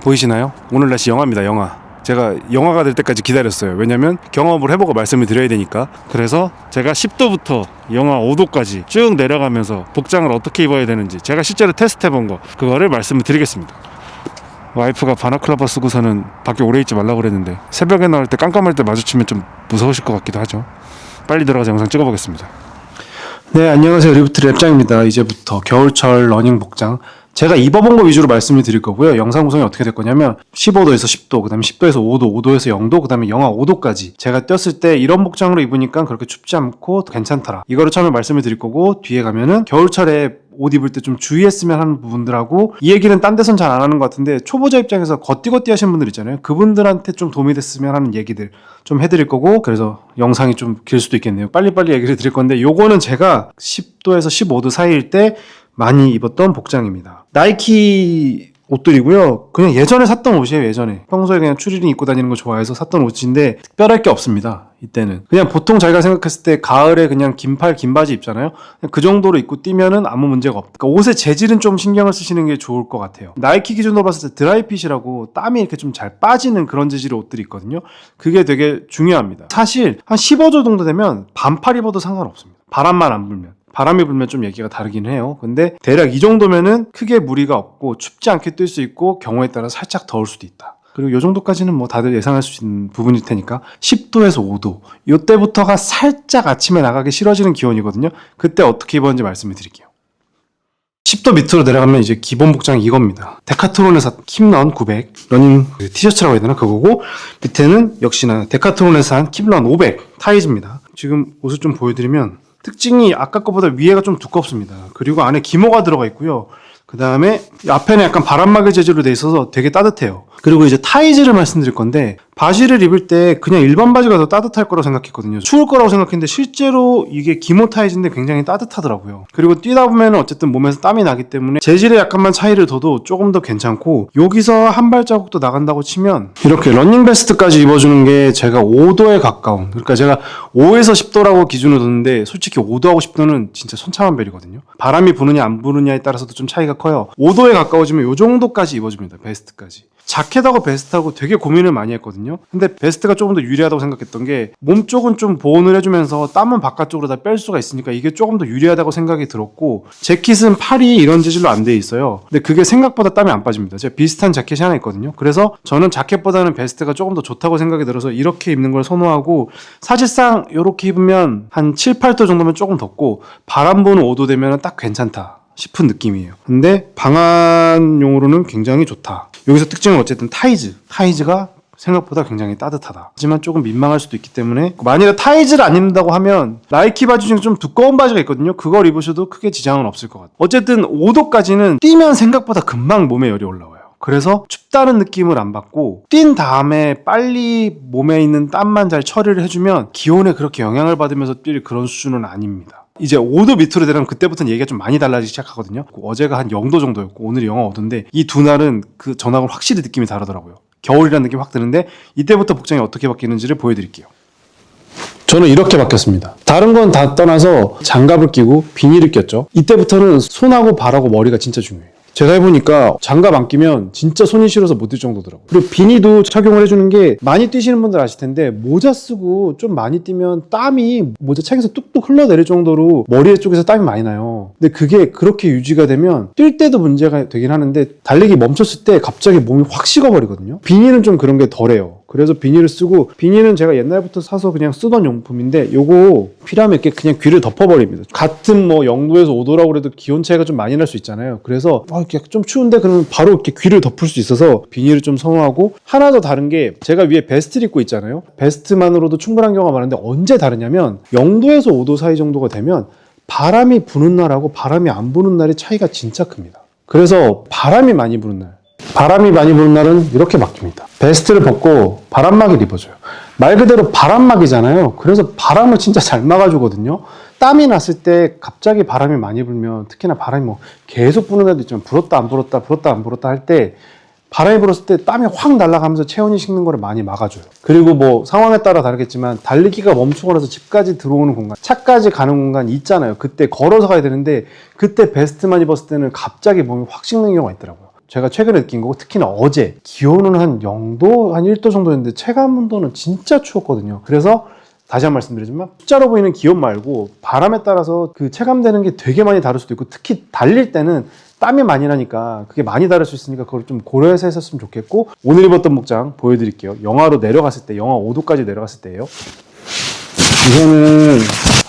보이시나요? 오늘 날씨 영하입니다 영하 제가 영하가 될 때까지 기다렸어요. 왜냐면 경험을 해보고 말씀을 드려야 되니까. 그래서 제가 10도부터 영하 5도까지 쭉 내려가면서 복장을 어떻게 입어야 되는지 제가 실제로 테스트 해본 거 그거를 말씀을 드리겠습니다. 와이프가 바나클라바 쓰고서는 밖에 오래 있지 말라고 그랬는데 새벽에 나올 때 깜깜할 때 마주치면 좀 무서우실 것 같기도 하죠. 빨리 들어가서 영상 찍어보겠습니다. 네 안녕하세요. 리부트 랩장입니다. 이제부터 겨울철 러닝 복장 제가 입어본 거 위주로 말씀을 드릴 거고요. 영상 구성이 어떻게 될 거냐면 15도에서 10도 그 다음에 10도에서 5도 5도에서 0도 그 다음에 영하 5도까지. 제가 뛰었을 때 이런 복장으로 입으니까 그렇게 춥지 않고 괜찮더라. 이거를 처음에 말씀을 드릴 거고 뒤에 가면은 겨울철에 옷 입을 때 좀 주의했으면 하는 부분들하고 이 얘기는 딴 데선 잘 안 하는 것 같은데 초보자 입장에서 걷디걷디 하시는 분들 있잖아요. 그분들한테 좀 도움이 됐으면 하는 얘기들 좀 해드릴 거고 그래서 영상이 좀 길 수도 있겠네요. 빨리빨리 얘기를 드릴 건데 요거는 제가 10도에서 15도 사이일 때 많이 입었던 복장입니다 나이키 옷들이고요. 그냥 예전에 샀던 옷이에요, 예전에. 평소에 그냥 추리닝 입고 다니는 거 좋아해서 샀던 옷인데, 특별할 게 없습니다, 이때는. 그냥 보통 자기가 생각했을 때 가을에 그냥 긴팔, 긴 바지 입잖아요? 그 정도로 입고 뛰면은 아무 문제가 없다. 그러니까 옷의 재질은 좀 신경을 쓰시는 게 좋을 것 같아요. 나이키 기준으로 봤을 때 드라이핏이라고 땀이 이렇게 좀 잘 빠지는 그런 재질의 옷들이 있거든요. 그게 되게 중요합니다. 사실 한 15도 정도 되면 반팔 입어도 상관없습니다. 바람만 안 불면. 바람이 불면 좀 얘기가 다르긴 해요. 근데 대략 이 정도면은 크게 무리가 없고 춥지 않게 뛸 수 있고 경우에 따라 살짝 더울 수도 있다. 그리고 이 정도까지는 뭐 다들 예상할 수 있는 부분일 테니까 10도에서 5도 이때부터가 살짝 아침에 나가기 싫어지는 기온이거든요. 그때 어떻게 입었는지 말씀을 드릴게요. 10도 밑으로 내려가면 이제 기본 복장이 이겁니다. 데카트론에서 킴런 900 러닝 그 티셔츠라고 해야 되나 그거고 밑에는 역시나 데카트론에서 한 킴런 500 타이즈입니다. 지금 옷을 좀 보여드리면 특징이 아까 거보다 위에가 좀 두껍습니다. 그리고 안에 기모가 들어가 있고요. 그 다음에 앞에는 약간 바람막이 재질로 돼 있어서 되게 따뜻해요. 그리고 이제 타이즈를 말씀드릴 건데 바지를 입을 때 그냥 일반 바지가 더 따뜻할 거라고 생각했거든요. 추울 거라고 생각했는데 실제로 이게 기모 타이즈인데 굉장히 따뜻하더라고요. 그리고 뛰다 보면 어쨌든 몸에서 땀이 나기 때문에 재질에 약간만 차이를 둬도 조금 더 괜찮고 여기서 한 발자국도 나간다고 치면 이렇게 러닝 베스트까지 입어주는 게 제가 5도에 가까운 그러니까 제가 5에서 10도라고 기준을 뒀는데 솔직히 5도하고 10도는 진짜 천차만별이거든요. 바람이 부느냐 안 부느냐에 따라서도 좀 차이가 커요. 5도에 가까워지면 이 정도까지 입어줍니다. 베스트까지. 자켓하고 베스트하고 되게 고민을 많이 했거든요. 근데 베스트가 조금 더 유리하다고 생각했던 게 몸 쪽은 좀 보온을 해주면서 땀은 바깥쪽으로 다 뺄 수가 있으니까 이게 조금 더 유리하다고 생각이 들었고 재킷은 팔이 이런 재질로 안 돼 있어요. 근데 그게 생각보다 땀이 안 빠집니다. 제가 비슷한 자켓이 하나 있거든요. 그래서 저는 자켓보다는 베스트가 조금 더 좋다고 생각이 들어서 이렇게 입는 걸 선호하고 사실상 이렇게 입으면 한 7, 8도 정도면 조금 덥고 바람 부는 5도 되면 딱 괜찮다. 싶은 느낌이에요. 근데 방한용으로는 굉장히 좋다. 여기서 특징은 어쨌든 타이즈. 타이즈가 생각보다 굉장히 따뜻하다. 하지만 조금 민망할 수도 있기 때문에 만약에 타이즈를 안 입는다고 하면 나이키 바지 중에 좀 두꺼운 바지가 있거든요. 그걸 입으셔도 크게 지장은 없을 것 같아요. 어쨌든 5도까지는 뛰면 생각보다 금방 몸에 열이 올라와요. 그래서 춥다는 느낌을 안 받고 뛴 다음에 빨리 몸에 있는 땀만 잘 처리를 해주면 기온에 그렇게 영향을 받으면서 뛸 그런 수준은 아닙니다. 이제 5도 밑으로 되면 그때부터는 얘기가 좀 많이 달라지기 시작하거든요. 어제가 한 0도 정도였고 오늘이 영하 5도인데 이 두 날은 그 전하고 확실히 느낌이 다르더라고요. 겨울이라는 느낌이 확 드는데 이때부터 복장이 어떻게 바뀌는지를 보여드릴게요. 저는 이렇게 바뀌었습니다. 다른 건 다 떠나서 장갑을 끼고 비닐을 꼈죠. 이때부터는 손하고 발하고 머리가 진짜 중요해요. 제가 해보니까 장갑 안 끼면 진짜 손이 시려서 못 뛸 정도더라고요. 그리고 비니도 착용을 해주는 게 많이 뛰시는 분들 아실 텐데 모자 쓰고 좀 많이 뛰면 땀이 모자 책에서 뚝뚝 흘러내릴 정도로 머리 쪽에서 땀이 많이 나요. 근데 그게 그렇게 유지가 되면 뛸 때도 문제가 되긴 하는데 달리기 멈췄을 때 갑자기 몸이 확 식어버리거든요. 비닐은 좀 그런 게 덜해요. 그래서 비닐을 쓰고 비닐은 제가 옛날부터 사서 그냥 쓰던 용품인데 요거 필요하면 이렇게 그냥 귀를 덮어버립니다. 같은 뭐 0도에서 5도라고 그래도 기온 차이가 좀 많이 날 수 있잖아요. 그래서 아, 이렇게 좀 추운데 그러면 바로 이렇게 귀를 덮을 수 있어서 비닐을 좀 선호하고 하나 더 다른 게 제가 위에 베스트를 입고 있잖아요. 베스트만으로도 충분한 경우가 많은데 언제 다르냐면 0도에서 5도 사이 정도가 되면 바람이 부는 날하고 바람이 안 부는 날의 차이가 진짜 큽니다. 그래서 바람이 많이 부는 날 바람이 많이 부는 날은 이렇게 바뀝니다. 베스트를 벗고 바람막이를 입어줘요. 말 그대로 바람막이잖아요. 그래서 바람을 진짜 잘 막아주거든요. 땀이 났을 때 갑자기 바람이 많이 불면 특히나 바람이 뭐 계속 부는 날도 있지만 불었다 안 불었다 불었다 안 불었다 할 때 바람이 불었을 때 땀이 확 날아가면서 체온이 식는 거를 많이 막아줘요. 그리고 뭐 상황에 따라 다르겠지만 달리기가 멈추고 나서 집까지 들어오는 공간, 차까지 가는 공간 있잖아요. 그때 걸어서 가야 되는데 그때 베스트만 입었을 때는 갑자기 몸이 확 식는 경우가 있더라고요. 제가 최근에 느낀 거고 특히나 어제 기온은 한 0도 한 1도 정도였는데 체감 온도는 진짜 추웠거든요. 그래서 다시 한번 말씀드리지만 숫자로 보이는 기온 말고 바람에 따라서 그 체감되는 게 되게 많이 다를 수도 있고 특히 달릴 때는 땀이 많이 나니까 그게 많이 다를 수 있으니까 그걸 좀 고려해서 했었으면 좋겠고 오늘 입었던 목장 보여드릴게요. 영하로 내려갔을 때 영하 5도까지 내려갔을 때예요. 이거는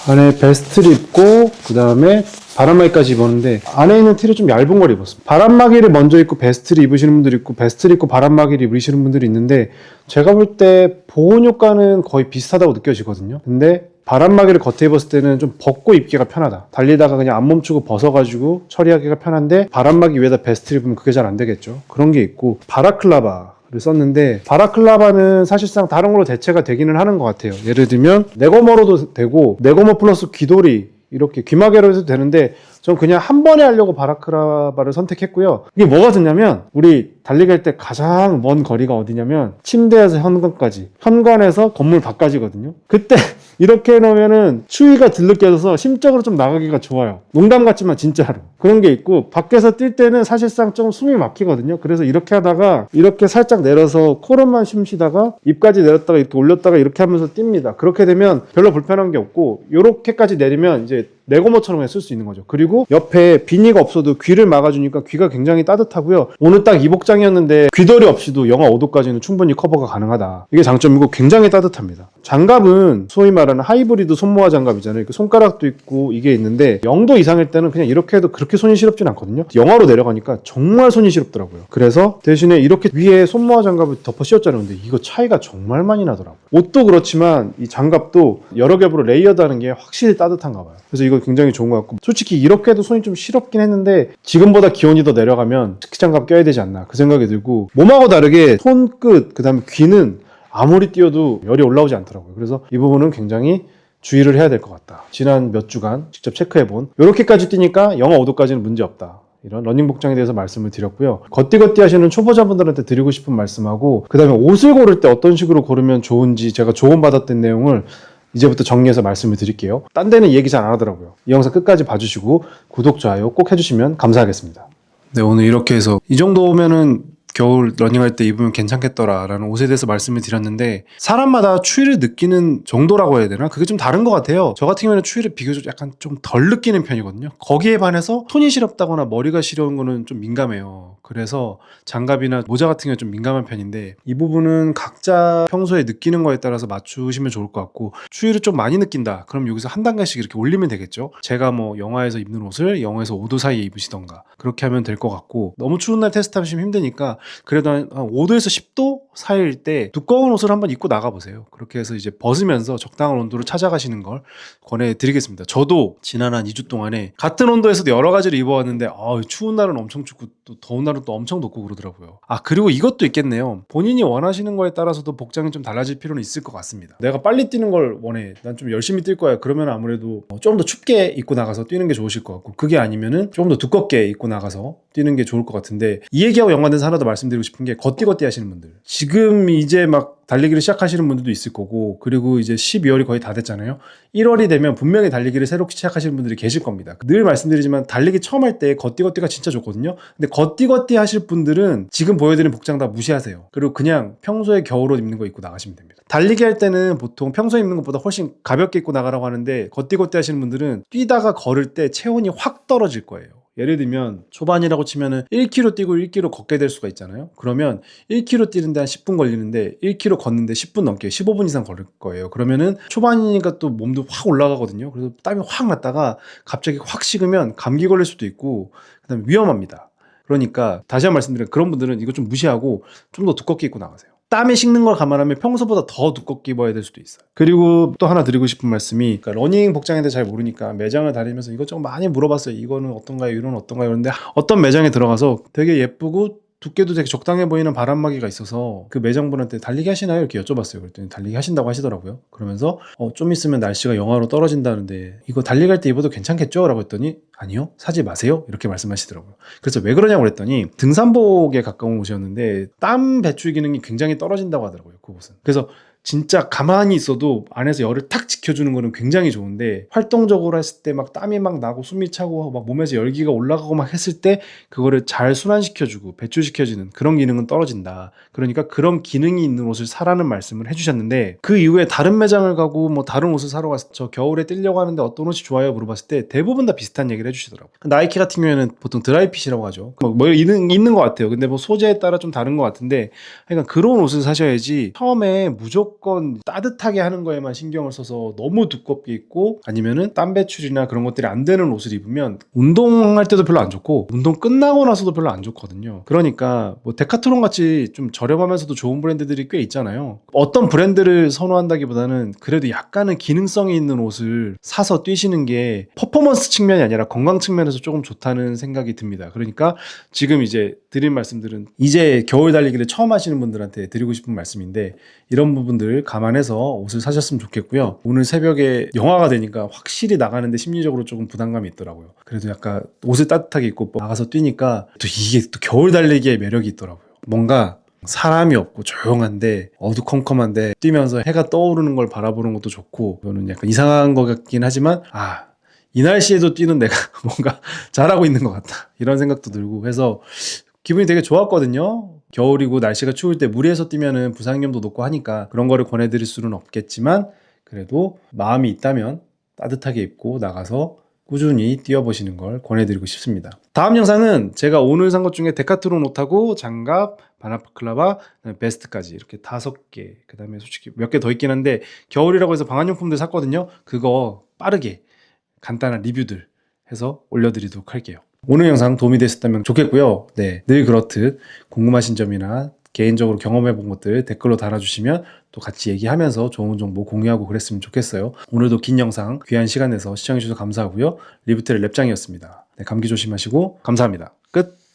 안에 베스트를 입고 그 다음에 바람막이까지 입었는데 안에 있는 티를 좀 얇은 걸 입었습니다. 바람막이를 먼저 입고 베스트를 입으시는 분들이 있고 베스트를 입고 바람막이를 입으시는 분들이 있는데 제가 볼 때 보온 효과는 거의 비슷하다고 느껴지거든요. 근데 바람막이를 겉에 입었을 때는 좀 벗고 입기가 편하다. 달리다가 그냥 안 멈추고 벗어가지고 처리하기가 편한데 바람막이 위에다 베스트를 입으면 그게 잘 안 되겠죠. 그런 게 있고 바라클라바 를 썼는데 바라클라바는 사실상 다른 걸로 대체가 되기는 하는 것 같아요. 예를 들면 네거머로도 되고 네거머 플러스 귀돌이 이렇게 귀마개로 해도 되는데 전 그냥 한 번에 하려고 바라클라바를 선택했고요. 이게 뭐가 듣냐면 우리 달리기 할 때 가장 먼 거리가 어디냐면 침대에서 현관까지 현관에서 건물 밖까지거든요. 그때 이렇게 해놓으면은 추위가 들느껴져서 심적으로 좀 나가기가 좋아요. 농담 같지만 진짜로. 그런 게 있고 밖에서 뛸 때는 사실상 좀 숨이 막히거든요. 그래서 이렇게 하다가 이렇게 살짝 내려서 코로만 숨 쉬다가 입까지 내렸다가 이렇게 올렸다가 이렇게 하면서 뜁니다. 그렇게 되면 별로 불편한 게 없고 이렇게까지 내리면 이제 네고모처럼 쓸 수 있는 거죠. 그리고 옆에 비니가 없어도 귀를 막아주니까 귀가 굉장히 따뜻하고요. 오늘 딱 이 복장이었는데 귀걸이 없이도 영하 5도까지는 충분히 커버가 가능하다. 이게 장점이고 굉장히 따뜻합니다. 장갑은 소위 말하는 하이브리드 손모아 장갑이잖아요. 그 손가락도 있고 이게 있는데 0도 이상일 때는 그냥 이렇게 해도 그렇게 손이 시렵진 않거든요. 영하로 내려가니까 정말 손이 시렵더라고요. 그래서 대신에 이렇게 위에 손모아 장갑을 덮어 씌웠잖아요. 근데 이거 차이가 정말 많이 나더라고요. 옷도 그렇지만 이 장갑도 여러 겹으로 레이어드하는 게 확실히 따뜻한가 봐요. 그래서 이거 굉장히 좋은 것 같고 솔직히 이렇게 해도 손이 좀 시렵긴 했는데 지금보다 기온이 더 내려가면 스키 장갑 껴야 되지 않나 그 생각이 들고 몸하고 다르게 손끝 그 다음에 귀는 아무리 뛰어도 열이 올라오지 않더라고요. 그래서 이 부분은 굉장히 주의를 해야 될 것 같다. 지난 몇 주간 직접 체크해본 이렇게까지 뛰니까 영하 5도까지는 문제 없다. 이런 러닝 복장에 대해서 말씀을 드렸고요. 걷디걷디 하시는 초보자분들한테 드리고 싶은 말씀하고 그 다음에 옷을 고를 때 어떤 식으로 고르면 좋은지 제가 조언 받았던 내용을 이제부터 정리해서 말씀을 드릴게요. 딴 데는 얘기 잘 안 하더라고요. 이 영상 끝까지 봐주시고 구독, 좋아요 꼭 해주시면 감사하겠습니다. 네, 오늘 이렇게 해서 이 정도면은 겨울 러닝할 때 입으면 괜찮겠더라라는 옷에 대해서 말씀을 드렸는데 사람마다 추위를 느끼는 정도라고 해야 되나? 그게 좀 다른 것 같아요. 저 같은 경우에는 추위를 비교적 약간 좀 덜 느끼는 편이거든요. 거기에 반해서 손이 시렵다거나 머리가 시려운 거는 좀 민감해요. 그래서 장갑이나 모자 같은 경우는 좀 민감한 편인데 이 부분은 각자 평소에 느끼는 거에 따라서 맞추시면 좋을 것 같고 추위를 좀 많이 느낀다. 그럼 여기서 한 단계씩 이렇게 올리면 되겠죠. 제가 뭐 영하에서 입는 옷을 영하에서 5도 사이에 입으시던가 그렇게 하면 될 것 같고 너무 추운 날 테스트 하시면 힘드니까 그래도 한 5도에서 10도 사이일 때 두꺼운 옷을 한번 입고 나가보세요. 그렇게 해서 이제 벗으면서 적당한 온도를 찾아가시는 걸 권해드리겠습니다. 저도 지난 한 2주 동안에 같은 온도에서도 여러 가지를 입어왔는데 아, 추운 날은 엄청 춥고 또 더운 날은 또 엄청 덥고 그러더라고요. 아 그리고 이것도 있겠네요. 본인이 원하시는 거에 따라서도 복장이 좀 달라질 필요는 있을 것 같습니다. 내가 빨리 뛰는 걸 원해. 난 좀 열심히 뛸 거야. 그러면 아무래도 좀 더 춥게 입고 나가서 뛰는 게 좋으실 것 같고 그게 아니면은 조금 더 두껍게 입고 나가서 뛰는 게 좋을 것 같은데 이 얘기하고 연관돼서 하나 더 말씀드리고 싶은 게 걷디걷디 하시는 분들 지금 이제 막 달리기를 시작하시는 분들도 있을 거고 그리고 이제 12월이 거의 다 됐잖아요. 1월이 되면 분명히 달리기를 새롭게 시작하시는 분들이 계실 겁니다. 늘 말씀드리지만 달리기 처음 할 때 걷디걷디가 진짜 좋거든요. 근데 걷디걷디 하실 분들은 지금 보여드린 복장 다 무시하세요. 그리고 그냥 평소에 겨울옷 입는 거 입고 나가시면 됩니다. 달리기 할 때는 보통 평소에 입는 것보다 훨씬 가볍게 입고 나가라고 하는데 걷디걷디 하시는 분들은 뛰다가 걸을 때 체온이 확 떨어질 거예요 예를 들면 초반이라고 치면은 1km 뛰고 1km 걷게 될 수가 있잖아요. 그러면 1km 뛰는데 한 10분 걸리는데 1km 걷는데 10분 넘게 15분 이상 걸릴 거예요. 그러면은 초반이니까 또 몸도 확 올라가거든요. 그래서 땀이 확 났다가 갑자기 확 식으면 감기 걸릴 수도 있고 그다음에 위험합니다. 그러니까 다시 한 번 말씀드려 그런 분들은 이거 좀 무시하고 좀 더 두껍게 입고 나가세요. 땀이 식는 걸 감안하면 평소보다 더 두껍게 입어야 될 수도 있어요. 그리고 또 하나 드리고 싶은 말씀이 그러니까 러닝 복장에 대해 잘 모르니까 매장을 다니면서 이것저것 많이 물어봤어요. 이거는 어떤가요? 이런 어떤가요? 그런데 어떤 매장에 들어가서 되게 예쁘고 두께도 되게 적당해 보이는 바람막이가 있어서 그 매장분한테 달리기 하시나요? 이렇게 여쭤봤어요. 그랬더니 달리기 하신다고 하시더라고요. 그러면서 어, 좀 있으면 날씨가 영하로 떨어진다는데 이거 달리갈 때 입어도 괜찮겠죠? 라고 했더니 아니요. 사지 마세요. 이렇게 말씀하시더라고요. 그래서 왜 그러냐고 그랬더니 등산복에 가까운 곳이었는데 땀 배출 기능이 굉장히 떨어진다고 하더라고요. 그곳은. 그래서 진짜 가만히 있어도 안에서 열을 탁 지켜주는 거는 굉장히 좋은데 활동적으로 했을 때 막 땀이 막 나고 숨이 차고 막 몸에서 열기가 올라가고 막 했을 때 그거를 잘 순환시켜주고 배출시켜주는 그런 기능은 떨어진다. 그러니까 그런 기능이 있는 옷을 사라는 말씀을 해주셨는데 그 이후에 다른 매장을 가고 뭐 다른 옷을 사러 때저 겨울에 뛰려고 하는데 어떤 옷이 좋아요 물어봤을 때 대부분 다 비슷한 얘기를 해주시더라고요. 나이키 같은 경우에는 보통 드라이핏이라고 하죠. 뭐, 뭐 있는, 있는 것 같아요. 근데 뭐 소재에 따라 좀 다른 것 같은데 그러니까 그런 옷을 사셔야지 처음에 무조건 따뜻하게 하는 거에만 신경을 써서 너무 두껍게 입고 아니면은 땀 배출이나 그런 것들이 안 되는 옷을 입으면 운동할 때도 별로 안 좋고 운동 끝나고 나서도 별로 안 좋거든요. 그러니까 뭐 데카트론 같이 좀 저렴하면서도 좋은 브랜드들이 꽤 있잖아요. 어떤 브랜드를 선호한다기보다는 그래도 약간은 기능성이 있는 옷을 사서 뛰시는 게 퍼포먼스 측면이 아니라 건강 측면에서 조금 좋다는 생각이 듭니다. 그러니까 지금 이제 드린 말씀들은 이제 겨울 달리기를 처음 하시는 분들한테 드리고 싶은 말씀인데 이런 부분들 감안해서 옷을 사셨으면 좋겠고요. 오늘 새벽에 영화가 되니까 확실히 나가는데 심리적으로 조금 부담감이 있더라고요. 그래도 약간 옷을 따뜻하게 입고 나가서 뛰니까 또 이게 또 겨울 달리기의 매력이 있더라고요. 뭔가 사람이 없고 조용한데 어두컴컴한데 뛰면서 해가 떠오르는 걸 바라보는 것도 좋고 저는 약간 이상한 것 같긴 하지만 아 이 날씨에도 뛰는 내가 뭔가 잘하고 있는 것 같다 이런 생각도 들고 해서 기분이 되게 좋았거든요. 겨울이고 날씨가 추울 때 무리해서 뛰면은 부상위험도 높고 하니까 그런 거를 권해드릴 수는 없겠지만 그래도 마음이 있다면 따뜻하게 입고 나가서 꾸준히 뛰어보시는 걸 권해드리고 싶습니다. 다음 영상은 제가 오늘 산 것 중에 데카트론 옷하고 장갑, 그다음에 베스트까지 이렇게 다섯 개. 그 다음에 솔직히 몇 개 더 있긴 한데 겨울이라고 해서 방한용품들 샀거든요. 그거 빠르게 간단한 리뷰들 해서 올려드리도록 할게요. 오늘 영상 도움이 되셨다면 좋겠고요. 네, 늘 그렇듯 궁금하신 점이나 개인적으로 경험해 본 것들 댓글로 달아주시면 또 같이 얘기하면서 좋은 정보 공유하고 그랬으면 좋겠어요. 오늘도 긴 영상 귀한 시간 내서 시청해주셔서 감사하고요. 리뷰텔의 랩장이었습니다. 네, 감기 조심하시고 감사합니다. 끝!